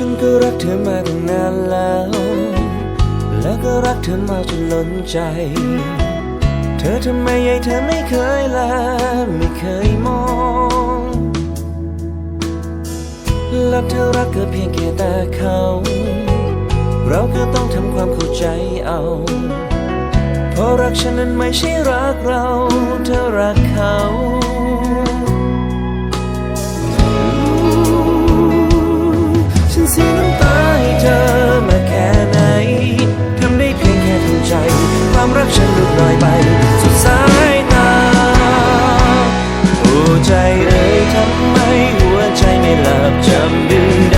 ฉันก็รักเธอมาตั้งนานแล้ว แล้วก็รักเธอมาจนล้นใจ เธอทำไมใหญ่เธอไม่เคยละไม่เคยมองรักเธอรักก็เพียงแค่ตาเขา เราก็ต้องทำความเข้าใจเอา เพราะรักฉันนั้นไม่ใช่รักเรา เธอรักเขา สียน้ำตาให้เธอมาแค่ไหนทำได้เพียงแค่ทำใจ ความรักฉันลดน้อยไป สุดสายตาโอ้ใจเอ่ยทำไมหัวใจไม่หลับจำดึงได้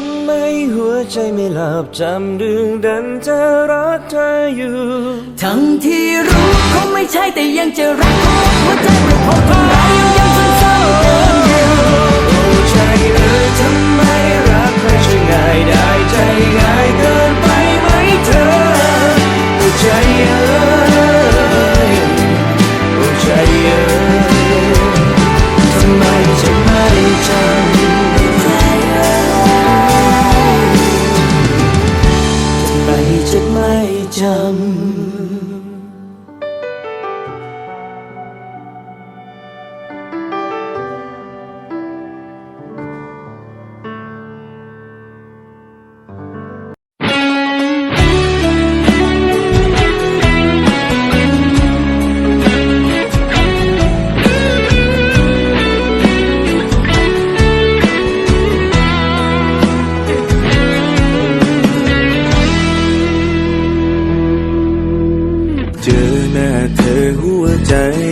ำไมหัวใจไม่หลับจำดึงดันจะรักเธออยู่ ทั้งที่รู้คงไม่ใช่แต่ยังจะรักหัวใจประคองทำไมยังยังเศร้าเดิมอยู่โอ้ใจเออทำไมรักใครช่วยง่ายได้ใจง่าย Can day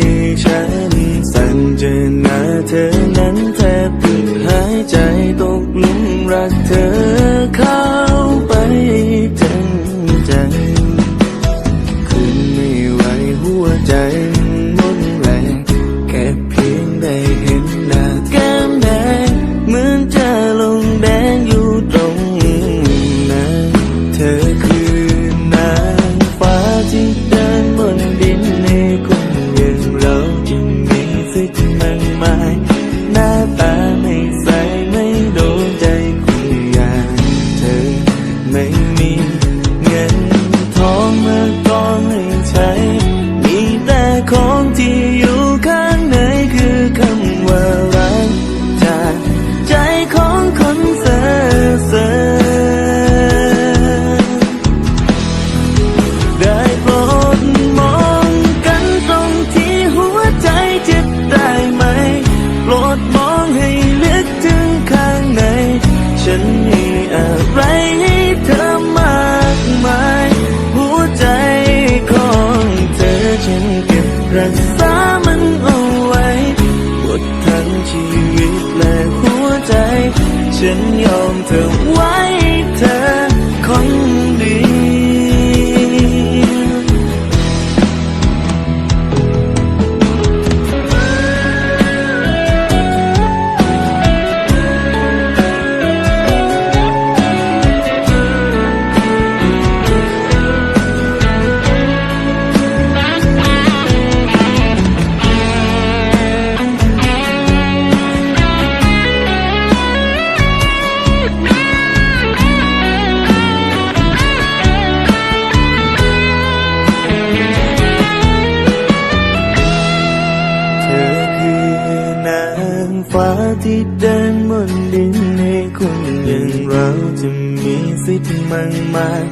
คือนางฟ้าที่เดินบนดินให้คนอย่างเราจะมีสิทธิ์มากมาย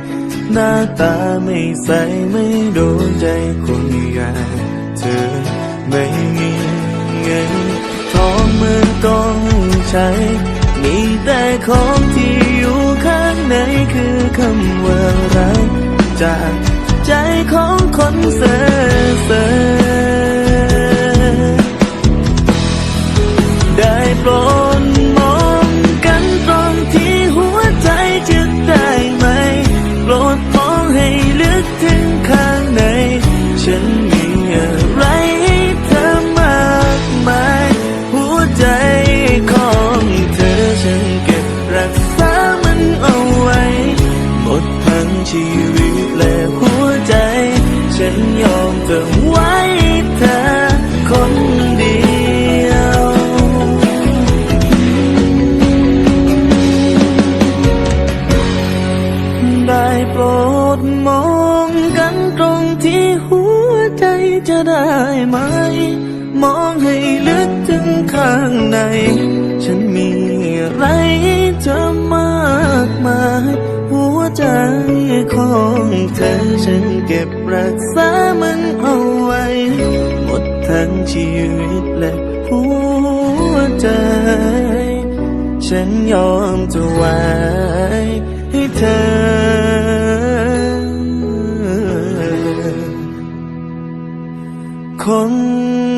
หน้าตาไม่ใสไม่โดนใจคนอย่างเธอไม่มีเงินทองมือนกองใช้มีแต่ของที่อยู่ข้างในคือคำว่ารักจากใจของคนเซ่อเสอ ไได้ไหม มองให้ลึกถึงข้างใน ฉันมีอะไรให้เธอมากมาย หัวใจของเธอฉันเก็บรักษามันเอาไว้ หมดทั้งชีวิตและหัวใจ ฉันยอมจะไว้ให้เธอ ค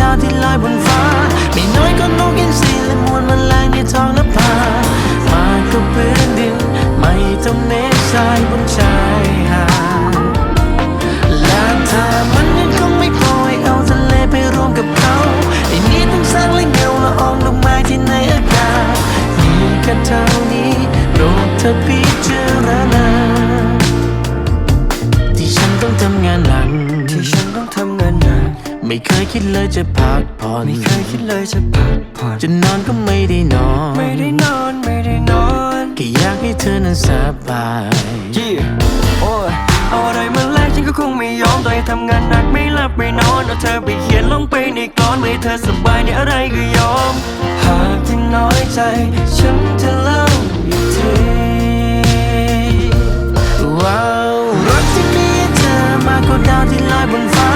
ดาวที่ลอยบน จะพักผ่อนไม่เคยคิดเลยจะพักผ่อนจะนอนก็ไม่ได้นอน ไม่ได้นอนไม่ได้นอนแค่อยากให้เธอนั้นสบายยี่โอ้ยเอาอะไรมาแลกฉันก็คงไม่ยอมต่อให้ทำงานหนักไม่หลับไม่นอนเอาเธอไปเขียนลงไปในกลอนเมื่อให้เธอสบายในอะไรก็ยอม หากที่น้อยใจ ฉันจะเล่าอีกทีว้าวรักที่มีเธอมากกว่าดาวที่ลอยบนฟ้า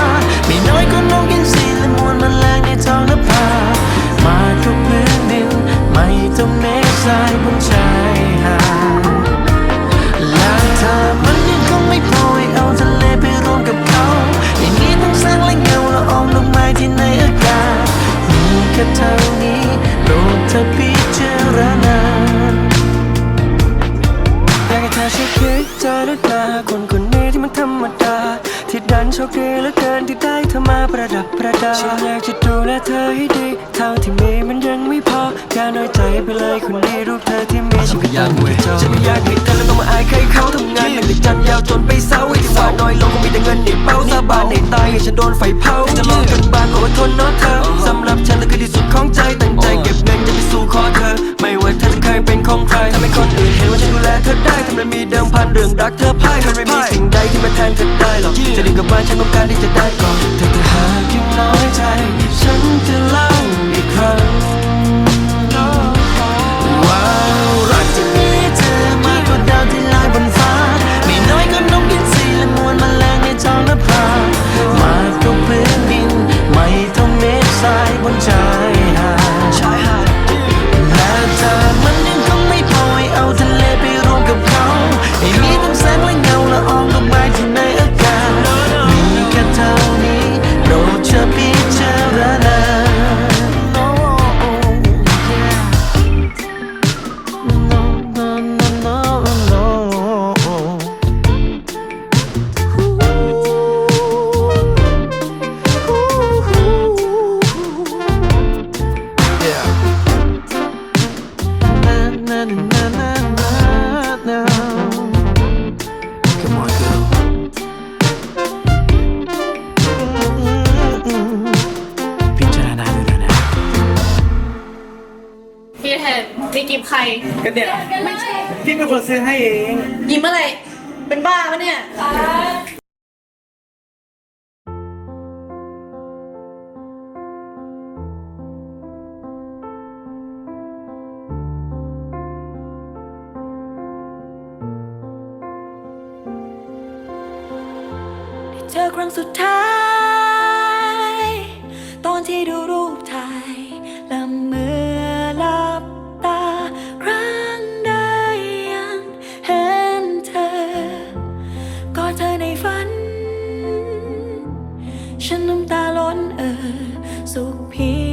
ไม่น้อยก็นก มันแรงในท้องนภามาทุกพื้นดิน ไม่ต้องเมฆทรายบนชายหาดและเธอมันยังคงไม่พอเอาทะเลไปรวมกับเขา อย่างนี้ต้องสร้างแหล่งเงาละอองลงไม้ที่ในอากาศมีแค่เท่านี้โลกเธอพิจารณาอยากให้เธอช่วยคิดใจลึกหนาคนคนนี้ที่มันธรรมดาที่ดันโชคดีและ อมาประดับประดาฉันอยากจะดูแลเธอให้ดีเท่าที่มีมันยังไม่พออย่าน้อยใจไปเลยคนนี้รูปเธอที่มีฉันก็อยากเว้ยฉันไม่อยากให้เธอแล้วต้องมาอายใครเขาทำงานหนักแต่จันยาวจนไปเศร้าให้ที่หวานน้อยลงคงมีแต่เงินในเป้าสาบานให้ตายให้ฉันโดนไฟเผาจะรอกันบานก็อดทนเนาะเธอสำหรับฉันนั่นคือที่สุดของใจ เธอได้ทำไมมีเดิมพันเรื่องรักเธอพ่ายมันไม่มีสิ่งใดที่มาแทนเธอได้หรอกจะดึงกลับบ้านฉันต้องการที่จะได้ก่อนเธอจะหากยังน้อยใจ ฉันจะลา มื่อไหร่ เป็นบ้าปะเนี่ย เจอครั้งสุดท้าย ฉันน้ำตาล้นเออสุขเพียง